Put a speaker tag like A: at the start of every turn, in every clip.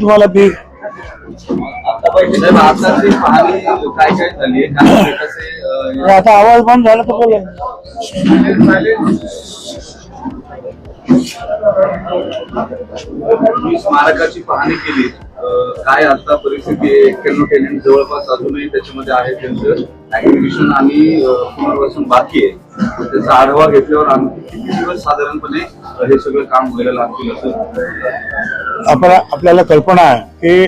A: तुम्हाला बी आता आवाज बंद झाला तर बोला.
B: मी स्मारकाची पाहणी केली. काय आता परिस्थिती आहे? एक्क्याण्णव टेनेंट जवळपास अजूनही त्याच्यामध्ये आहे त्यांचं. ऍक्टिव्हिशन आणि पुनर्वसन बाकी आहे. त्याचा आढावा घेतल्यावर आणखी किती दिवस साधारणपणे हे सगळं काम व्हायला लागतील असं?
A: आपण आपल्याला कल्पना आहे की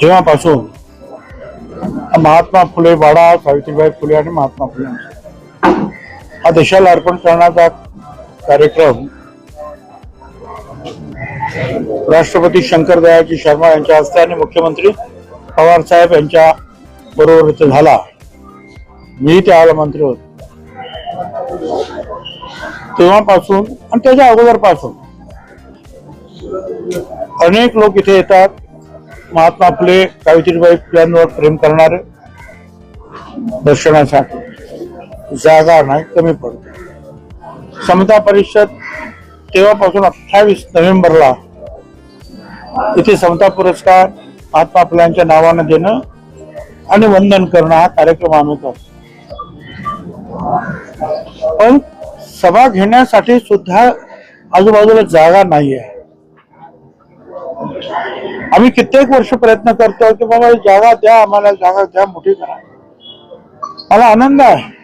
A: जेव्हापासून महात्मा फुले वाडा सावित्रीबाई फुले आणि महात्मा फुले हा देशाला अर्पण करण्याचा कार्यक्रम राष्ट्रपती शंकर दयाजी शर्मा यांच्या हस्ते आणि मुख्यमंत्री पवार साहेब यांच्या बरोबर इथे झाला. मी त्यावेळेला मंत्री होतो. तेव्हापासून आणि त्याच्या अगोदरपासून अनेक लोक इथे येतात. महात्मा फुले सावित्रीबाई फुल्यांवर प्रेम करणारे दर्शनासाठी. जागा नाही कमी पडते. समता परिषद तेव्हापासून अठ्ठावीस नोव्हेंबरला इथे समता पुरस्कार महात्मा फुल्यांच्या नावानं देणं आणि वंदन करणं हा कार्यक्रम आम्ही करतो. पण सभा घेण्यासाठी सुद्धा आजूबाजूला जागा नाही आहे आम्ही कित्येक वर्ष प्रयत्न करतो की बाबा ही जागा द्या आम्हाला जागा द्या मोठी करा. मला आनंद आहे.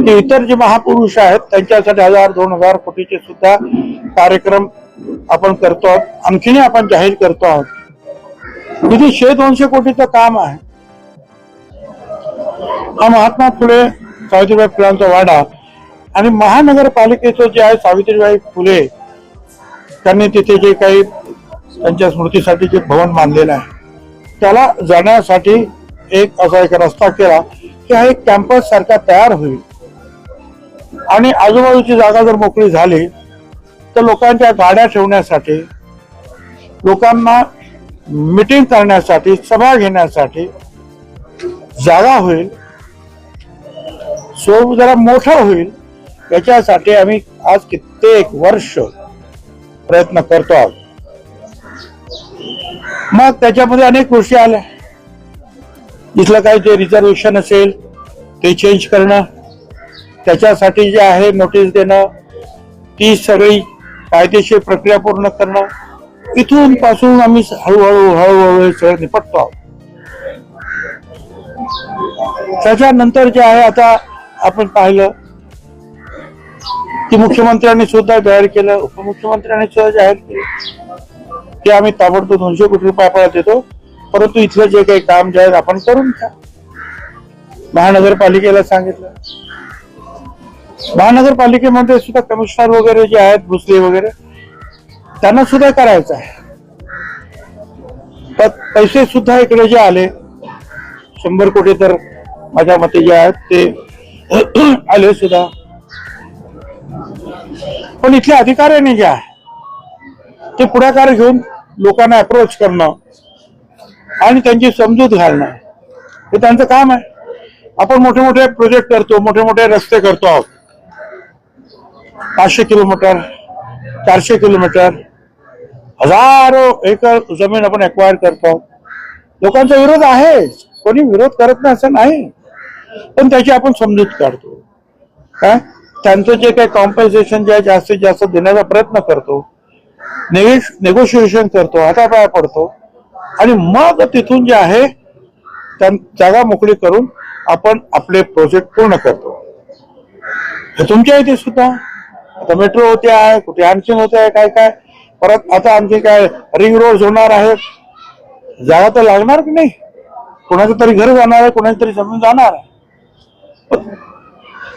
A: की इतर जे महापुरुष आहेत त्यांच्यासाठी हजार दोन हजार कोटीचे सुद्धा कार्यक्रम आपण करतो आहोत. आणखीन आपण जाहीर करतो आहोत. किती शे दोनशे कोटीचं काम आहे. हा महात्मा फुले सावित्रीबाई फुलांचा वाडा आणि महानगरपालिकेचं जे आहे सावित्रीबाई फुले त्यांनी तिथे जे काही त्यांच्या स्मृतीसाठी जे भवन बांधलेलं आहे त्याला जाण्यासाठी एक असा एक रस्ता केला की हा एक कॅम्पस सारखा तयार होईल. आणि आजूबाजूची जागा जर मोकळी झाली तर लोकांच्या गाड्या ठेवण्यासाठी लोकांना मिटिंग करण्यासाठी सभा घेण्यासाठी जागा होईल. सो जरा मोठा होईल. याच्यासाठी आम्ही आज कित्येक वर्ष प्रयत्न करतो आहोत. मग त्याच्यामध्ये अनेक गोष्टी आल्या. इथलं काही जे रिझर्वेशन असेल ते चेंज करणं त्याच्यासाठी जे आहे नोटीस देणं ती सगळी कायदेशीर प्रक्रिया पूर्ण करणं इथून पासून आम्ही हळूहळू हळूहळू हे सगळं निपटतो आहोत. त्याच्यानंतर जे आहे आता आपण पाहिलं की मुख्यमंत्र्यांनी सुद्धा जाहीर केलं उपमुख्यमंत्र्यांनी सुद्धा जाहीर केलं की आम्ही ताबडतोब दोनशे कोटी रुपये आपल्याला देतो परंतु इथलं जे काही काम जे आहे आपण करून घ्या. महानगरपालिकेला सांगितलं. महानगरपालिकेमध्ये सुद्धा कमिशनर वगैरे जे आहेत भुसले वगैरे त्यांना सुद्धा करायचं आहे. तर पैसे सुद्धा इकडे जे आले शंभर कोटी तर माझ्या मते जे आहेत ते आले सुद्धा. पण इथल्या अधिकाऱ्यांनी जे आहे ते पुढाकार घेऊन लोकांना अप्रोच करणं आणि त्यांची समजूत घालणं हे त्यांचं काम आहे. आपण मोठे मोठे प्रोजेक्ट करतो मोठे मोठे रस्ते करतो आहोत. पाचशे किलोमीटर चारशे किलोमीटर हजारो एकर जमीन आपण एक्वायर करतो. लोकांचा विरोध आहे कोणी विरोध करत नाही असं नाही. पण त्याची आपण समजूत काढतो. काय? त्यांचं जे काही कॉम्पन्सेशन जे आहे जास्तीत जास्त देण्याचा प्रयत्न करतो. नेगोशिएशन करतो हातापाया पडतो. आणि मग तिथून जे आहे त्या जागा मोकळी करून आपण आपले प्रोजेक्ट पूर्ण करतो. हे तुमच्या इथे सुद्धा आता मेट्रो होते आहे कुठे आणखीन होते आहे काय काय? परत आता आणखी काय रिंग रोड होणार आहे जागा तर लागणार की नाही? कोणाचं तरी घर जाणार आहे कोणाची तरी जमीन जाणार आहे.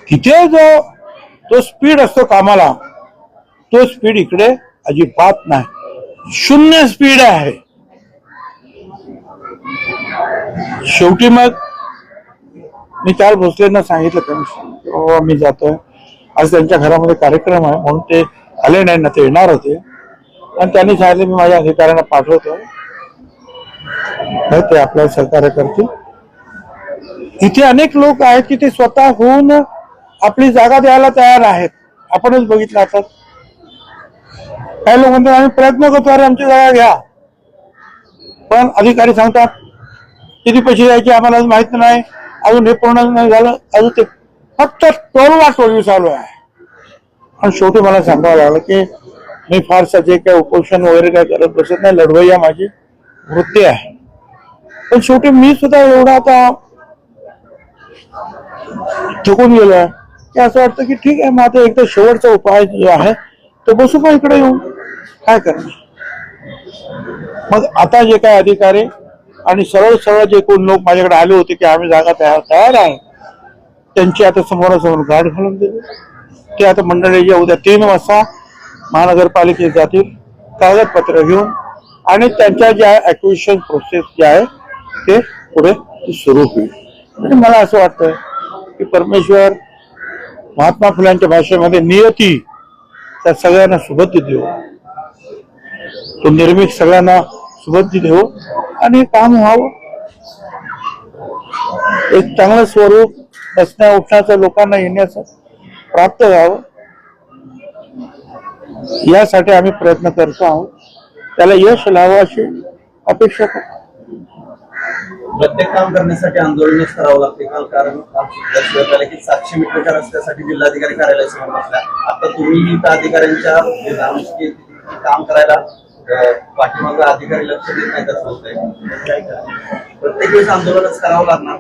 A: तिथे जो तो स्पीड असतो कामाला तो स्पीड इकडे अजिबात नाही. शून्य स्पीड आहे. शेवटी मग मी काल भोसलेंना सांगितलं कमिशन मी जातोय. आज त्यांच्या घरामध्ये कार्यक्रम आहे म्हणून ते आले नाही ना ते येणार होते. आणि त्यांनी सांगितलं मी माझ्या अधिकाऱ्यांना पाठवतो. ते आपल्याला सहकार्य करतील. इथे अनेक लोक आहेत की ते स्वतःहून आपली जागा द्यायला तयार आहेत. आपणच बघितलं आता. काही लोक म्हणतात आम्ही प्रयत्न करतो अरे आमची जागा घ्या. पण अधिकारी सांगतात किती पैसे द्यायचे आम्हाला माहीत नाही. अजून हे पूर्ण नाही झालं अजून ते फक्त टोलवा टोलवी चालू आहे. आणि शेवटी मला सांगावं लागलं की मी फारसं जे काय उपोषण वगैरे काय करत बसत नाही लढवय्या माझी वृत्ती आहे. पण शेवटी मी सुद्धा एवढा आता थकून गेलोय की असं वाटतं की ठीक आहे मग आता एकदा शेवटचा उपाय जो आहे तो बसू का इकडे येऊन? काय करणार? मग आता जे काय अधिकारी आणि सरळ सरळ जे कोण लोक माझ्याकडे आले होते की आम्ही जागा तयार तयार आहे त्यांची आता समोरासमोर गाठ घालून दिली ते आता मंडळी मंडळीच्या उद्या तीन वाजता महानगरपालिकेत जातील कागदपत्र घेऊन आणि त्यांच्या ज्या ऍक्विशन प्रोसेस जे आहे ते पुढे सुरू होईल. आणि मला असं वाटतं की परमेश्वर महात्मा फुलांच्या भाषेमध्ये नियती त्या सगळ्यांना सुबुद्धी देऊ. तो निर्मित सगळ्यांना सुबुद्धी देऊ आणि काम व्हावं. एक चांगलं स्वरूप बसण्या उठण्याचं लोकांना येण्याचं प्राप्त व्हावं. यासाठी आम्ही प्रयत्न करतो आहोत. त्याला यश लावं अशी अपेक्षा करतो.
C: प्रत्येक काम करण्यासाठी आंदोलनच करावं लागते. काल कारण की सातशे मीटरच्या रस्त्यासाठी जिल्हाधिकारी कार्यालयासमोर बसल्या आता तुम्ही त्या अधिकाऱ्यांच्या काम करायला अं, पाठीमागं अधिकारी लक्ष देत नाही प्रत्येक वेळेस आंदोलनच करावं लागणार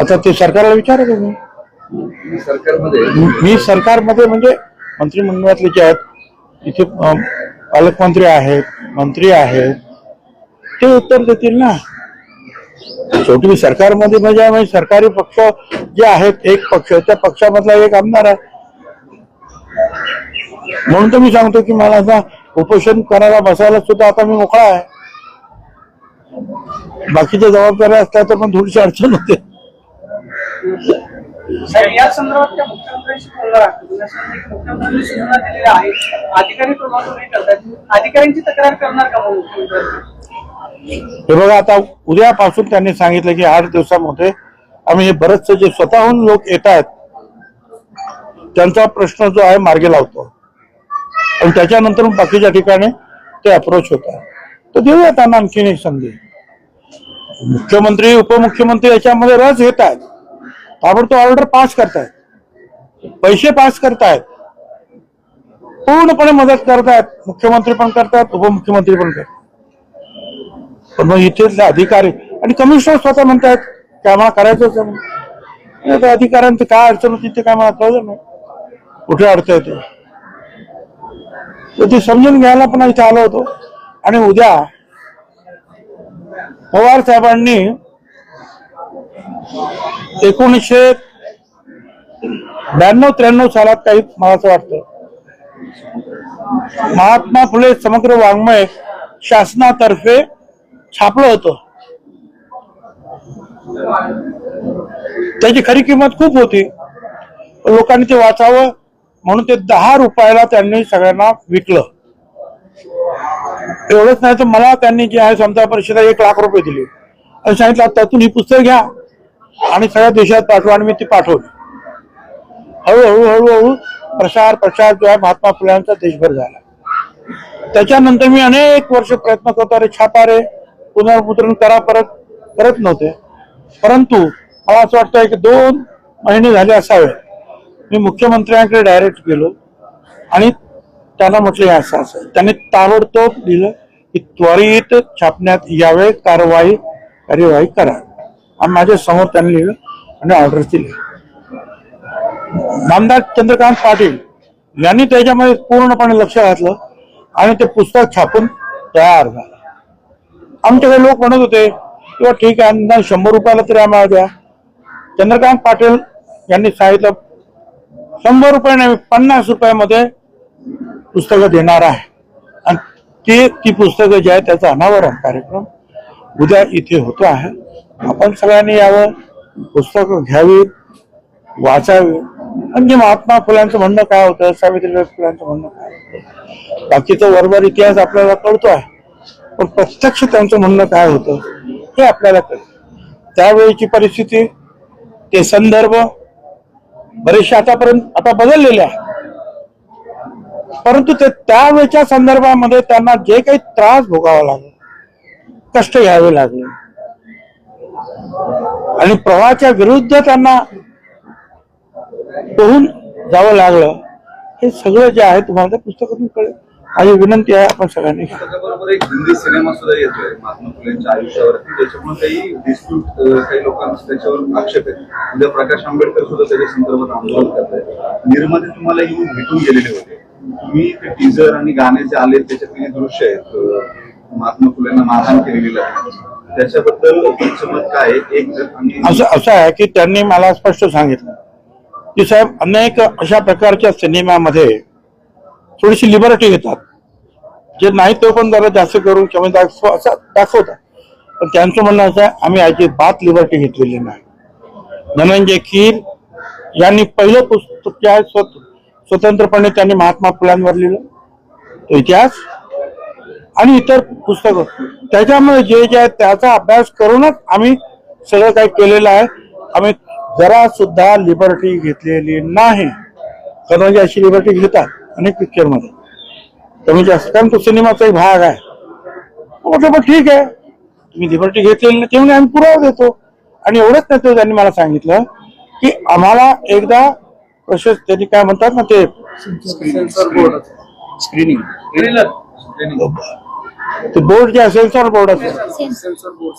A: आता ते सरकारला विचारा तुम्ही.
B: सरकारमध्ये?
A: मी सरकारमध्ये म्हणजे मंत्रिमंडळातले जे आहेत अं, पालकमंत्री आहेत मंत्री आहेत ते उत्तर देतील ना. शेवटी मी सरकारमध्ये म्हणजे म्हणजे सरकारी पक्ष जे आहेत एक पक्ष त्या पक्षामधला एक आमदार आहे. म्हणून तर मी सांगतो की मला आता उपोषण करायला बसायला सुद्धा आता मी मोकळा आहे. बाकीच्या जबाबदाऱ्या असल्या तर पण थोडीशी अडचण होते.
D: साहेब, या संदर्भात त्या मुख्यमंत्र्यांशी बोलणार आहे मुख्यमंत्री- मुख्यमंत्र्यांनी सूचना दिलेल्या आहेत अधिकारी टोलवाटोली करतात अधिकाऱ्यांची तक्रार करणार का मग मुख्यमंत्री
A: हे बघा आता उद्यापासून त्यांनी सांगितलं की आठ दिवसामध्ये आम्ही हे बरेचसे जे स्वतःहून लोक येत आहेत त्यांचा प्रश्न जो आहे मार्गी लावतो. आणि त्याच्यानंतर बाकीच्या ठिकाणी ते अप्रोच होतात. तर देऊया त्यांना आणखीन एक संधी. मुख्यमंत्री उपमुख्यमंत्री याच्यामध्ये रस घेत आहेत ताबडतोब ऑर्डर पास करतायत. पैसे पास करतायत. पूर्णपणे मदत करतायत. मुख्यमंत्री पण करतात उपमुख्यमंत्री पण करतात पण मग इथेच अधिकारी आणि कमिशनर स्वतः म्हणतायत की आम्हाला करायचंच आहे त्या अधिकाऱ्यांचं काय अडचण होती ते काय मला कळलं नाही. कुठे अडचण येते ते समजून घ्यायला पण इथे आलो होतो. आणि उद्या पवार साहेबांनी एकोणीसशे ब्याण्णव त्र्याण्णव सालात काही मला असं वाटतं महात्मा फुले समग्र वाङ्मय शासनातर्फे छापलं होतं. त्याची खरी किंमत खूप होती. लोकांनी ते वाचावं म्हणून ते दहा रुपयाला त्यांनी सगळ्यांना विकलं. एवढंच नाही तर मला त्यांनी जे आहे समता परिषदेला एक लाख रुपये दिले. आणि सांगितलं त्यातून ही पुस्तक घ्या. आणि सगळ्या देशात पाठवा आणि मी ती पाठवली. हळूहळू हळूहळू प्रसार प्रसार जो आहे महात्मा फुल्यांचा देशभर झाला. त्याच्यानंतर मी अनेक वर्ष प्रयत्न करतो अरे छापा रे पुनर्मुद्रण करा परत. करत नव्हते. परंतु मला असं वाटतं की दोन महिने झाले असावे मी मुख्यमंत्र्यांकडे डायरेक्ट गेलो. आणि त्यांना म्हटलं हे असं असं. त्यांनी ताबडतोब दिलं की त्वरित छापण्यात यावे कारवाई कार्यवाही करा. आणि माझ्यासमोर त्यांनी लिहिलं आणि ऑर्डर दिली नामदार चंद्रकांत पाटील यांनी त्याच्यामध्ये पूर्णपणे लक्ष घातलं आणि ते पुस्तक छापून तयार झालं. आमच्याकडे लोक म्हणत होते किंवा ठीक आहे ना शंभर रुपयाला तरी आम्हाला द्या. चंद्रकांत पाटील यांनी सांगितलं शंभर रुपये नाही पन्नास रुपयामध्ये पुस्तकं देणार आहे. आणि ते ती पुस्तकं जी आहे त्याचा अनावरण कार्यक्रम उद्या इथे होतो आहे. आपण सगळ्यांनी यावं पुस्तकं घ्यावी वाचावी. म्हणजे महात्मा फुलांचं म्हणणं काय होतं सावित्रीबाई फुलांचं म्हणणं काय होतं बाकीचा वरवर इतिहास आपल्याला कळतो आहे. पण प्रत्यक्ष त्यांचं म्हणणं काय होतं हे आपल्याला कळतं. त्यावेळीची परिस्थिती ते संदर्भ बरेचसे आतापर्यंत आता बदललेले आहे परंतु ते त्यावेळच्या संदर्भामध्ये त्यांना जे काही त्रास भोगावा लागला कष्ट घ्यावे लागले. आणि प्रवाहाच्या विरुद्ध त्यांना पोहून जावं लागलं. हे सगळं जे आहे तुम्हाला त्या पुस्तकातून कळेल. माझी विनंती आहे आपण सगळ्यांनी.
B: त्याच्याबरोबर एक हिंदी सिनेमा सुद्धा येतोय महात्मा फुलेंच्या आयुष्यावरती. त्याच्यामुळे काही डिस्प्यूट काही लोकांना त्याच्यावर आक्षेप आहे. उद्या प्रकाश आंबेडकर सुद्धा त्याच्या संदर्भात आंदोलन करत आहेत निर्माते तुम्हाला येऊन भेटून गेलेले होते. मी ते टीजर आणि गाण्याचे जे आले त्याच्यातले दृश्य आहेत. महात्मा फुलेंना मारहाण केलेली आहे. त्याच्याबद्दल तुमचं मत काय एक
A: असं असं आहे की त्यांनी मला स्पष्ट सांगितलं की साहेब अनेक अशा प्रकारच्या सिनेमामध्ये थोडीशी लिबर्टी घेतात. जे नाही तो पण जरा जास्त करून किंवा दाखव असं दाखवतात. पण त्यांचं म्हणणं असं आहे आम्ही अजिबात लिबर्टी घेतलेली नाही. धनंजय खीर यांनी पहिलं पुस्तक जे आहे स्वतः स्वतंत्रपणे त्यांनी महात्मा फुलांवर लिहिलं. तो इतिहास. आणि इतर पुस्तकं. त्याच्यामुळे जे जे आहे त्याचा अभ्यास करूनच आम्ही सगळं काही केलेलं आहे. आम्ही जरा सुद्धा लिबर्टी घेतलेली नाही. कारण म्हणजे अशी लिबर्टी घेतात अनेक पिक्चरमध्ये कमी जास्त. कारण तो सिनेमाचाही भाग आहे. म्हटलं पण ठीक आहे. तुम्ही लिबर्टी घेतलेली नाही तेव्हा आम्ही पुरावा देतो. आणि एवढंच नाही तो त्यांनी मला सांगितलं की आम्हाला एकदा प्रशस्त त्यांनी काय म्हणतात ना ते?
B: स्क्रीनिंग
A: ते बोर्ड जे असेल सेन्सॉर बोर्ड असेल
B: सेन्सर बोर्ड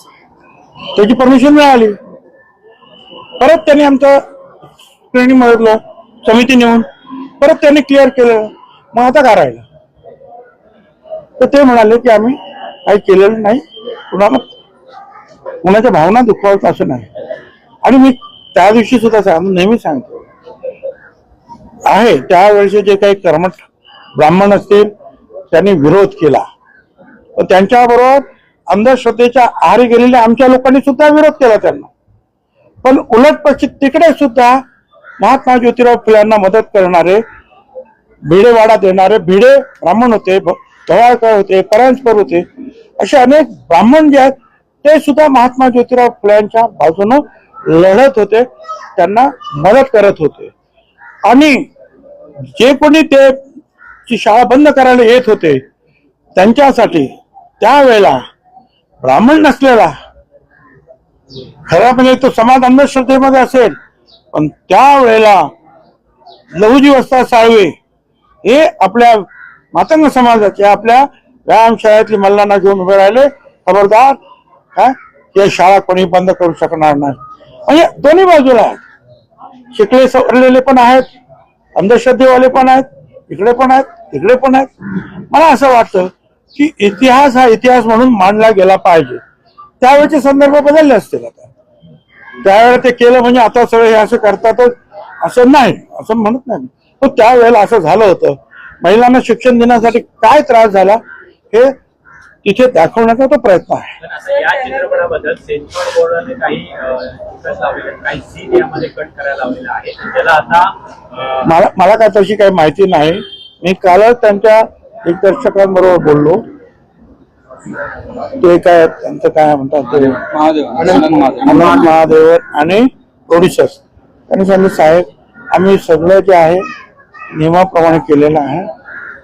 A: त्याची परमिशन मिळाली. परत त्यांनी आमचं ट्रेनिंग मधलं समिती नेऊन. परत त्यांनी क्लिअर केलं. मग आता काय राहिलं तर ते म्हणाले की आम्ही काही केलेलं नाही. कुणाला कुणाच्या भावना दुखवायचं असं नाही. आणि मी त्या दिवशी सुद्धा सांग नेहमी सांगतो. आहे. त्यावेळेचे जे काही कर्मठ ब्राह्मण असतील त्यांनी विरोध केला. पण त्यांच्याबरोबर अंधश्रद्धेच्या आहारी गेलेल्या आमच्या लोकांनी सुद्धा विरोध केला त्यांना. पण उलट पक्षी तिकडे सुद्धा महात्मा ज्योतिराव फुल्यांना मदत करणारे भिडेवाडा देणारे भिडे ब्राह्मण होते धवाळकर होते परांजपर होते असे अनेक ब्राह्मण जे आहेत ते सुद्धा महात्मा ज्योतिराव फुल्यांच्या बाजूनं लढत होते त्यांना मदत करत होते. आणि जे कोणी ते ची शाळा बंद करायला येत होते त्यांच्यासाठी त्यावेळेला ब्राह्मण नसलेला खरा म्हणजे तो समाज अंधश्रद्धेमध्ये असेल पण त्यावेळेला लहुजी वस्ता साळवे हे आपल्या मातंग समाजाचे आपल्या व्यायामशाळेतली मल्लांना घेऊन उभे राहिले खबरदार काय हे शाळा कोणी बंद करू शकणार नाही. म्हणजे दोन्ही बाजूला शिकले सवरलेले पण आहेत अंधश्रद्धेवाले पण आहेत इकडे पण आहेत तिकडे पण आहेत. मला असं वाटतं की इतिहास हा इतिहास म्हणून मांडला गेला पाहिजे. त्यावेळेचे संदर्भ बदलले असतील आता. त्यावेळेला ते केलं म्हणजे आता सगळे हे असं करतातच असं नाही असं म्हणत नाही. पण त्यावेळेला असं झालं होतं. महिलांना शिक्षण देण्यासाठी काय त्रास झाला हे तिथे दाखवण्याचा तो प्रयत्न आहे.
E: लावलेले काही सीन यामध्ये कट करायला लावलेला आहे. आता
A: मला मला काय तशी काही माहिती नाही. मी कालच त्यांच्या दिग्दर्शकांबरोबर बोललो. ते काय त्यांचं काय म्हणतात ते? अनंत महादेवर आणि प्रोड्युसर्स त्यांनी सांगितलं साहेब आम्ही सगळं जे आहे नियमाप्रमाणे केलेलं आहे.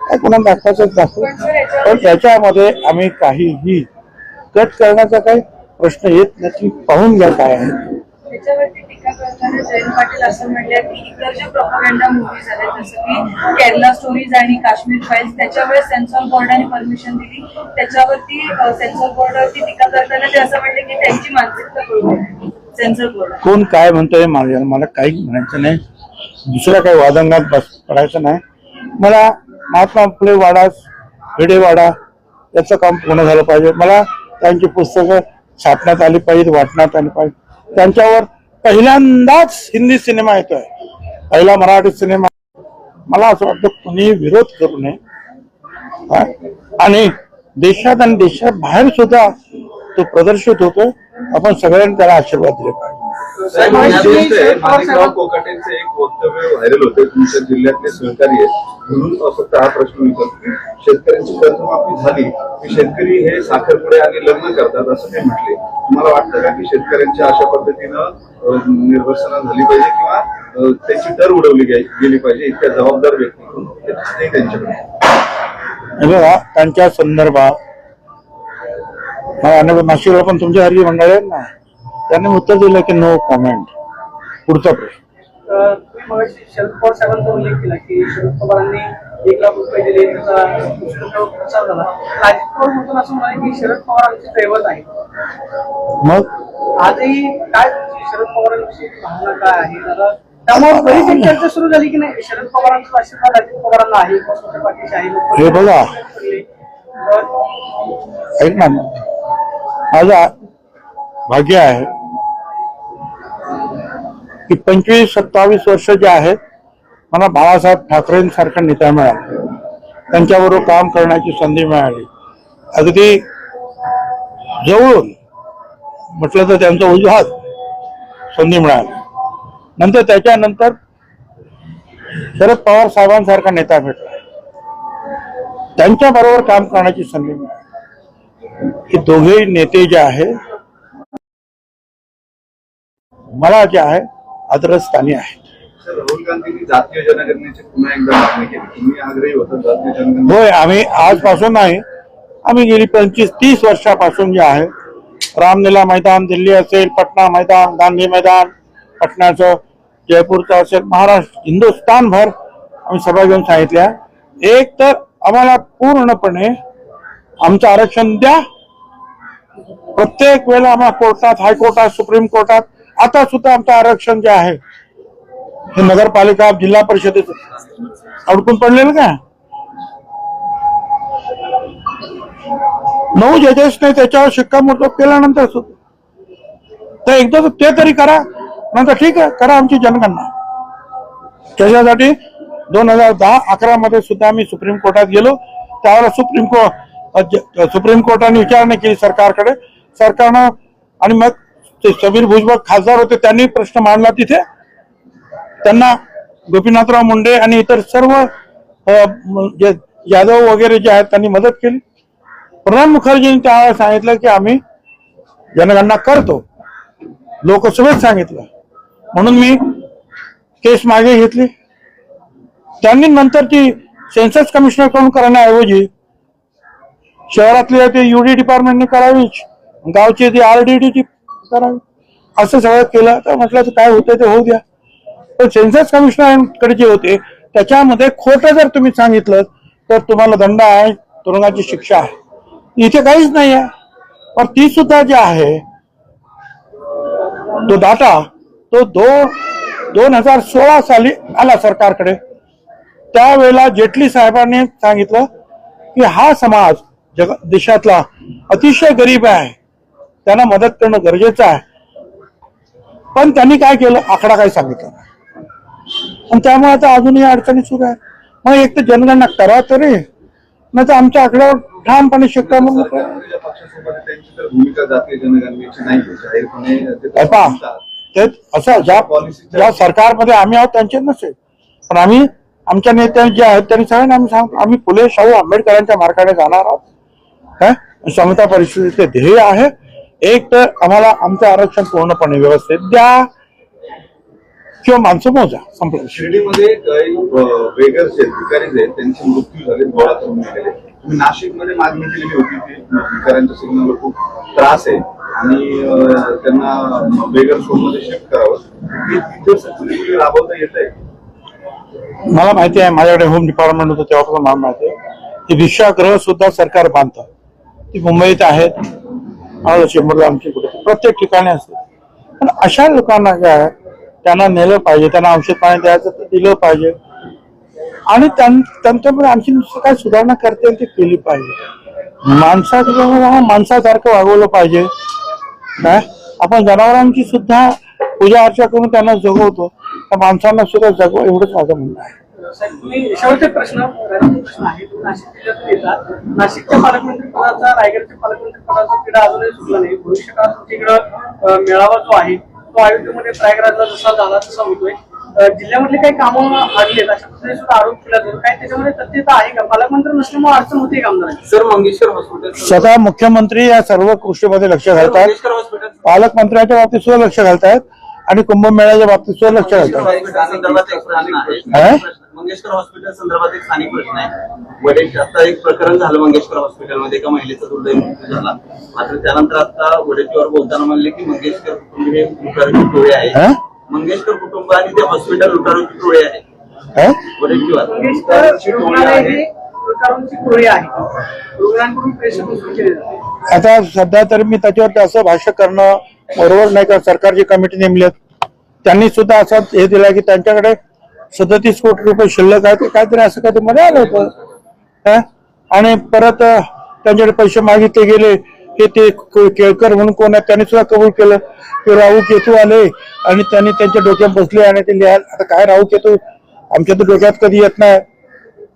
A: काय कोणाला दाखवायचं दाखवू. पण त्याच्यामध्ये आम्ही काहीही कट करण्याचा काही प्रश्न येत नाही पाहून घ्या काय आहे.
F: त्याच्यावरती टीका करताना जयंत पाटील असं म्हणले की इतर जे प्रोपागंडा मुव्हीज आहेत जसं की केरला स्टोरीज आणि काश्मीर फाईल्स त्याच्यावर सेन्सॉर बोर्डाने परमिशन दिली. त्याच्यावरती सेन्सॉर बोर्डावरती टीका करताना ते असं म्हणले की त्यांची मानसिकता कळू सेन्सॉर बोर्ड
A: कोण काय म्हणतोय माझ्या मला काही म्हणायचं नाही. दुसरा काही वादंगात बस पडायचं नाही. मला महात्मा फुले वाडा भिडे वाडा याचं काम पूर्ण झालं पाहिजे. मला त्यांची पुस्तकं छापण्यात आली पाहिजेत वाटण्यात आली पाहिजे त्यांच्यावर पहिल्यांदाच हिंदी सिनेमा येतोय. पहिला मराठी सिनेमा. मला असं वाटतं कुणी विरोध करू नये. आणि देशात आणि देशात बाहेर सुद्धा तो प्रदर्शित होतोय आपण सगळ्यांनी त्याला आशीर्वाद दिले पाहिजे.
B: माणिकराव कोकाटेंचे एक वक्तव्य व्हायरल होते तुमच्या जिल्ह्यातले सहकारी आहेत. म्हणून फक्त हा प्रश्न विचारतो शेतकऱ्यांची कर्जमाफी झाली की शेतकरी हे साखरपुडे आणि लग्न करतात असं ते म्हटले. तुम्हाला वाटतं का की शेतकऱ्यांच्या अशा पद्धतीनं अं, निर्वसनं झाली पाहिजे किंवा त्यांची तर उडवली गेली पाहिजे इतक्या जबाबदार व्यक्ती ते नाही त्यांच्याकडे.
A: हे बघा त्यांच्या संदर्भात नाशिकला पण तुमच्या हरी मंडळ आहेत ना. त्यांनी उत्तर दिलं की नो कमेंट पुढचा प्रश्न.
D: शरद पवार साहेबांचा उल्लेख केला की शरद पवारांनी एक लाख रुपये दिले त्याचा प्रचार झाला. म्हणून असं म्हणाले की शरद पवार आमचे दैवत आहे.
A: मग?
D: आजही काय शरद पवारांविषयी भावना काय आहे? दादा त्यामुळे बरीच एक चर्चा सुरू झाली की नाही? शरद पवारांचा आशीर्वाद अजित पवारांना आहे.
A: हे बघा. ऐक ना माझं भाग्य आहे की पंचवीस सत्तावीस वर्ष जे आहेत मला बाळासाहेब ठाकरेंसारखा नेता मिळाला त्यांच्याबरोबर काम करण्याची संधी मिळाली. अगदी जवळून म्हटलं तर त्यांचा उजहात संधी मिळाली. नंतर त्याच्यानंतर शरद पवार साहेबांसारखा नेता भेटला त्यांच्या बरोबर काम करण्याची संधी मिळाली. हे दोघेही नेते जे आहे मला जे आहे आदरस्थानी आहेत होय आम्ही आजपासून नाही. आम्ही गेली पंचवीस तीस वर्षापासून जे आहे रामलीला मैदान दिल्ली असेल पटना मैदान गांधी मैदान पटनाचं जयपूरचं असेल महाराष्ट्र हिंदुस्थानभर आम्ही सभा घेऊन सांगितल्या. एक तर आम्हाला पूर्णपणे आमचं आरक्षण द्या. प्रत्येक वेळेला आम्हाला कोर्टात हायकोर्टात सुप्रीम कोर्टात आता सुद्धा आमचं आरक्षण जे आहे हे नगरपालिका जिल्हा परिषदेच अडकून पडलेलं का नऊ जजेसने त्याच्यावर शिक्कामोर्तब केल्यानंतर सुद्धा. तर एकदा ते तरी करा नंतर ठीक आहे करा आमची जनगणना. त्याच्यासाठी दोन हजार दहा अकरा मध्ये सुद्धा आम्ही सुप्रीम कोर्टात गेलो. त्यावेळेला सुप्रीम कोर्ट सुप्रीम कोर्टाने विचारणा केली सरकारकडे. सरकारनं आणि मग ते समीर भुजबळ खासदार होते त्यांनी प्रश्न मांडला तिथे. त्यांना गोपीनाथराव मुंडे आणि इतर सर्व जे म्हणजे यादव वगैरे जे आहेत त्यांनी मदत केली. प्रणब मुखर्जींनी त्यावेळेला सांगितलं की आम्ही जनगणना करतो. लोकसभेत सांगितलं. म्हणून मी केस मागे घेतली. त्यांनी नंतर ती सेन्सस कमिशनरकडून करण्याऐवजी शहरातली ते युडी डिपार्टमेंटने करावीच. गावची ती डी कारण असं सगळं केलं तर म्हटलं तर काय होतंय ते होऊ द्या. पण सेन्सस कमिशनरकडे जे होते त्याच्यामध्ये खोटं जर तुम्ही सांगितलं तर तुम्हाला दंड आहे तुरुंगाची शिक्षा आहे. इथे काहीच नाही आहे. पण ती सुद्धा जे आहे तो डाटा तो दोन दोन हजार सोळा साली आला सरकारकडे. त्यावेळेला जेटली साहेबांनी सांगितलं की हा समाज जग देशातला अतिशय गरीब आहे. त्यांना मदत करणं गरजेचं आहे. पण त्यांनी काय केलं? आकडा काय सांगितला आणि त्यामुळे आता अजूनही अडचणी सुरू आहे मग एक तर जनगणना करा तरी. नाही तर आमच्या आकड्यावर ठामपणे
B: शिक्का मग ते
A: असं ज्या ज्या सरकारमध्ये आम्ही आहोत त्यांचे नसेल. पण आम्ही आमच्या नेत्या जे आहेत त्यांनी सगळ्यांना आम्ही सांगतो आम्ही फुले शाहू आंबेडकरांच्या मार्गाने जाणार आहोत. काय समता परिस्थितीचे ध्येय आहे. एक तर आम्हाला आमचं आरक्षण पूर्णपणे व्यवस्थित द्या. किंवा माणसं मोजा संपलं.
B: शिर्डीमध्ये काही आहेत भिकारीज आहेत. त्यांचे मृत्यू झाले गोळा करून गेले. तुम्ही नाशिकमध्ये मागणी केलेली होती की भिकाऱ्यांच्या सिग्नलवर खूप त्रास आहे. आणि त्यांना वेगरमध्ये शिफ्ट करावं. राबवता येत आहे?
A: मला माहिती आहे माझ्याकडे होम डिपार्टमेंट होतं तेव्हापासून मला माहिती आहे. की भिक्षागृह सुद्धा सरकार बांधतं. ती मुंबईत आहेत. मला चेंबूरला आमची कुठे प्रत्येक ठिकाणी असते पण अशा लोकांना काय त्यांना नेलं पाहिजे त्यांना औषध पाणी द्यायचं तर दिलं पाहिजे. आणि त्यांच्यामुळे आणखी नुसतं काय सुधारणा करता येईल ती केली पाहिजे. माणसाचं माणसासारखं वागवलं पाहिजे काय आपण जनावरांची सुद्धा पूजा अर्चा करून त्यांना जगवतो. त्या माणसांना सुद्धा जगव एवढंच माझं म्हणणं आहे.
D: शेवटचे प्रश्न प्रश्न आहे तुम्ही नाशिक जिल्ह्यातून येतात. नाशिकच्या पालकमंत्री पदाचा रायगडच्या पालकमंत्री पदाचा तिढा अजूनही सुटला नाही. भविष्यकाळात तुमच्याकडं अं, मेळावा जो आहे तो अयोध्येमध्ये प्रयागराजला जसा झाला तसा होतोय. जिल्ह्यामधले काही कामं अडलेत अशा पद्धतीने सुद्धा आरोप केला जातो. काय त्याच्यामध्ये तथ्यता आहे का? पालकमंत्री नसल्यामुळे अडचण होते का आमदारांची?
C: Sir Mangeshwar hospital.
A: स्वतः मुख्यमंत्री या सर्व गोष्टीमध्ये लक्ष घालतात.
C: मंगेशकर
A: पालकमंत्र्यांच्या बाबतीत सुद्धा लक्ष घालतायत आणि कुंभमेळ्याच्या बाबतीत सुद्धा लक्षात येतं
C: मंगेशकर हॉस्पिटल संदर्भात एक स्थानिक प्रश्न आहे. वडेट आता एक प्रकरण झालं मंगेशकर हॉस्पिटलमध्ये एका महिलेचा दुर्दैव मृत्यू झाला. मात्र त्यानंतर आता वडेट्टीवर बोलताना म्हणले की मंगेशकर कुटुंब हे लुटारूची टोळी आहे? मंगेशकर कुटुंब आणि ते हॉस्पिटल लुटारूची टोळी आहे? वडेट्टीवर.
D: हे
A: आता सध्या तरी मी त्याच्यावरती असं भाष्य करणं बरोबर नाही का? सरकारची कमिटी नेमली. त्यांनी सुद्धा असं हे दिलं की त्यांच्याकडे सदतीस कोटी रुपये शिल्लक आहे ते काहीतरी असं काहीतरी मध्ये आलं होतं. आणि परत त्यांच्याकडे पैसे मागितले गेले की ते केळकर म्हणून कोण आहे त्यांनी सुद्धा कबूल केलं. की राहू केतू आले आणि त्यांनी त्यांच्या डोक्यात बसले आणि ते लिहायला आता काय राहू केतू आमच्या तर डोक्यात कधी येत नाही.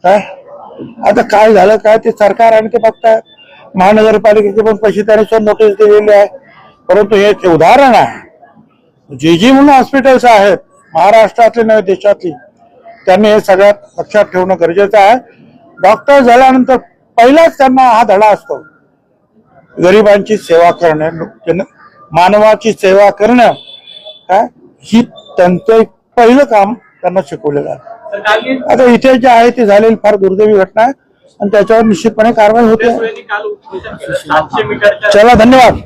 A: काय आता काय झालं काय ते सरकार आणि ते बघताय. महानगरपालिकेचे पण पैसे त्यांनी सुद्धा नोटीस दिलेली आहे. परंतु हे उदाहरण आहे. जे जी म्हणून हॉस्पिटल्स आहेत महाराष्ट्रातले नव्हे देशातली. त्यांनी हे सगळ्यात लक्षात ठेवणं गरजेचं आहे. डॉक्टर झाल्यानंतर पहिलाच त्यांना हा धडा असतो. गरिबांची सेवा करणे मानवाची सेवा करणं काय ही त्यांचं एक पहिलं काम त्यांना शिकवलेलं आहे. आता इथे जे आहे ते झालेली फार दुर्दैवी घटना आहे. आणि त्याच्यावर निश्चितपणे कारवाई होते. चला धन्यवाद.